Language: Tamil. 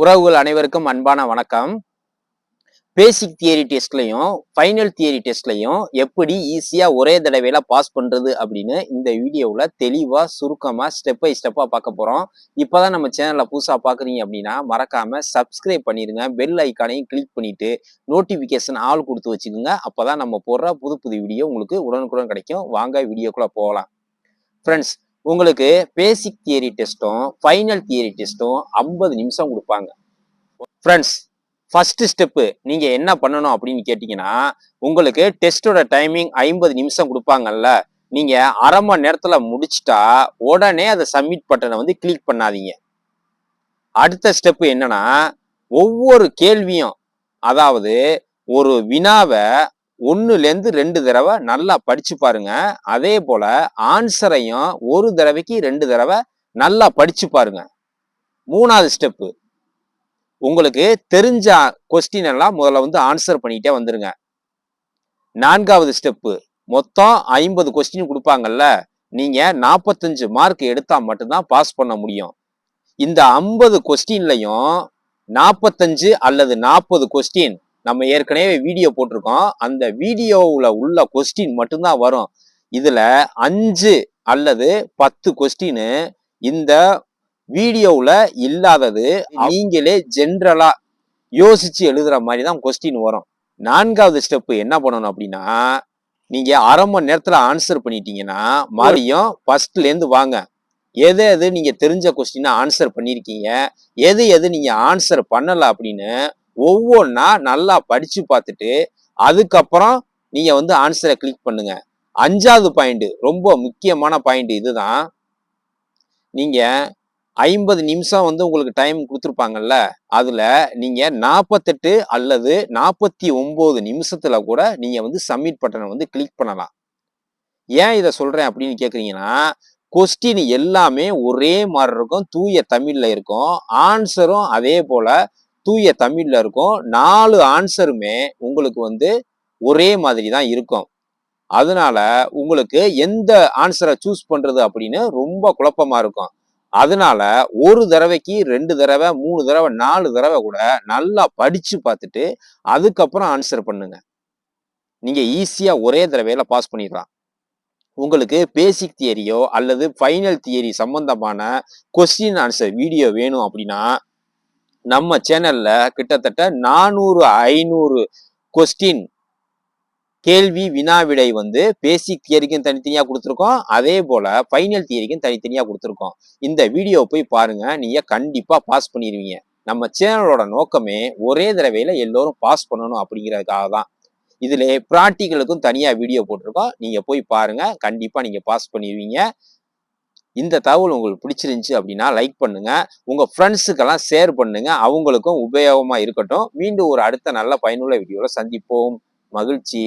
உறவுகள் அனைவருக்கும் அன்பான வணக்கம். பேசிக் தியரி டெஸ்ட்லையும் ஃபைனல் தியரி டெஸ்ட்லையும் எப்படி ஈஸியாக ஒரே தடவையில் பாஸ் பண்ணுறது அப்படின்னு இந்த வீடியோவில் தெளிவாக சுருக்கமாக ஸ்டெப் பை ஸ்டெப்பாக பார்க்க போகிறோம் இப்போ தான் நம்ம சேனலில் புதுசாக பார்க்குறீங்க அப்படின்னா மறக்காமல் சப்ஸ்கிரைப் பண்ணிடுங்க பெல் ஐக்கானையும் கிளிக் பண்ணிவிட்டு நோட்டிஃபிகேஷன் ஆள் கொடுத்து வச்சுக்கோங்க. அப்போ தான் நம்ம போடுற புது புது வீடியோ உங்களுக்கு உடனுக்குடன் கிடைக்கும். வாங்க வீடியோக்குள்ளே போகலாம். ஃப்ரெண்ட்ஸ் உங்களுக்கு பேசிக் தியரி டெஸ்ட்டும் ஃபைனல் தியரி டெஸ்ட்டும் ஐம்பது நிமிஷம் கொடுப்பாங்க. ஃப்ரெண்ட்ஸ் ஃபர்ஸ்ட் ஸ்டெப்பு நீங்க என்ன பண்ணணும் அப்படின்னு கேட்டீங்கன்னா உங்களுக்கு டெஸ்ட்டோட டைமிங் ஐம்பது நிமிஷம் கொடுப்பாங்கல்ல நீங்க அரை மணி நேரத்துல முடிச்சிட்டா உடனே அதை சப்மிட் பட்டனை வந்து கிளிக் பண்ணாதீங்க. அடுத்த ஸ்டெப்பு என்னன்னா ஒவ்வொரு கேள்வியும் அதாவது ஒரு வினாவை ஒன்றுலேருந்து ரெண்டு தடவை நல்லா படித்து பாருங்க. அதே போல் ஆன்சரையும் ஒரு தடவைக்கு ரெண்டு தடவை நல்லா படித்து பாருங்க. மூணாவது ஸ்டெப்பு உங்களுக்கு தெரிஞ்ச கொஸ்டின் எல்லாம் முதல்ல வந்து ஆன்சர் பண்ணிக்கிட்டே வந்துருங்க. நான்காவது ஸ்டெப்பு மொத்தம் ஐம்பது கொஸ்டின் கொடுப்பாங்கல்ல. நீங்கள் நாற்பத்தஞ்சு மார்க் எடுத்தால் மட்டும்தான் பாஸ் பண்ண முடியும். இந்த ஐம்பது கொஸ்டின்லையும் நாற்பத்தஞ்சு அல்லது நாற்பது கொஸ்டின் நம்ம ஏற்கனவே வீடியோ போட்டிருக்கோம். அந்த வீடியோவில் உள்ள கொஸ்டின் மட்டும்தான் வரும். இதில் அஞ்சு அல்லது பத்து கொஸ்டின் இந்த வீடியோவில் இல்லாதது நீங்களே ஜென்ரலாக யோசிச்சு எழுதுற மாதிரி தான் கொஸ்டின் வரும். நான்காவது ஸ்டெப்பு என்ன பண்ணணும் அப்படின்னா நீங்க அரை மணி நேரத்துல ஆன்சர் பண்ணிட்டீங்கன்னா மறுபடியும் ஃபர்ஸ்ட்ல இருந்து வாங்க. எது எது நீங்க தெரிஞ்ச கொஸ்டினை ஆன்சர் பண்ணியிருக்கீங்க எது எது நீங்க ஆன்சர் பண்ணல அப்படின்னு ஒவ்வொன்றா நல்லா படித்து பார்த்துட்டு அதுக்கப்புறம் நீங்கள் வந்து ஆன்சரை கிளிக் பண்ணுங்க. அஞ்சாவது பாயிண்ட் ரொம்ப முக்கியமான பாயிண்ட் இதுதான். நீங்கள் ஐம்பது நிமிஷம் வந்து உங்களுக்கு டைம் கொடுத்துருப்பாங்கல்ல அதில் நீங்கள் நாற்பத்தெட்டு அல்லது நாற்பத்தி ஒம்பது நிமிஷத்தில் கூட நீங்கள் வந்து சப்மிட் பட்டனை வந்து கிளிக் பண்ணலாம். ஏன் இதை சொல்கிறேன் அப்படின்னு கேட்குறீங்கன்னா கொஸ்டின் எல்லாமே ஒரே மாதிரி இருக்கும் தூய தமிழில் இருக்கும் ஆன்சரும் அதே போல் தூய தமிழ்ல இருக்கும். நாலு ஆன்சருமே உங்களுக்கு வந்து ஒரே மாதிரி தான் இருக்கும். அதனால உங்களுக்கு எந்த ஆன்சரை சூஸ் பண்றது அப்படின்னு ரொம்ப குழப்பமா இருக்கும். அதனால ஒரு தடவைக்கு ரெண்டு தடவை மூணு தடவை நாலு தடவை கூட நல்லா படிச்சு பார்த்துட்டு அதுக்கப்புறம் ஆன்சர் பண்ணுங்க. நீங்க ஈஸியா ஒரே தடவையில பாஸ் பண்ணிடலாம். உங்களுக்கு பேசிக் தியரியோ அல்லது ஃபைனல் தியரி சம்பந்தமான கொஸ்டின் ஆன்சர் வீடியோ வேணும் அப்படின்னா நம்ம சேனல்ல கிட்டத்தட்ட நானூறு ஐநூறு கொஸ்டின் கேள்வி வினா விடை வந்து பேசிக் தியரிக்கும் தனித்தனியா கொடுத்துருக்கோம். அதே போல ஃபைனல் தியரிக்கும் தனித்தனியா கொடுத்துருக்கோம். இந்த வீடியோ போய் பாருங்க. நீங்க கண்டிப்பா பாஸ் பண்ணிடுவீங்க நம்ம சேனலோட நோக்கமே ஒரே தடவையில எல்லோரும் பாஸ் பண்ணணும் அப்படிங்கிறதுக்காக தான். இதில் ப்ராக்டிக்கலுக்கும் தனியாக வீடியோ போட்டிருக்கோம். நீங்கள் போய் பாருங்க. கண்டிப்பாக நீங்கள் பாஸ் பண்ணிடுவீங்க இந்த தகவல் உங்களுக்கு பிடிச்சிருந்துச்சு அப்படின்னா லைக் பண்ணுங்க. உங்க ஃப்ரெண்ட்ஸுக்கெல்லாம் ஷேர் பண்ணுங்க. அவங்களுக்கும் உபயோகமாக இருக்கட்டும். மீண்டும் ஒரு அடுத்த நல்ல பயனுள்ள வீடியோவில் சந்திப்போம். மகிழ்ச்சி.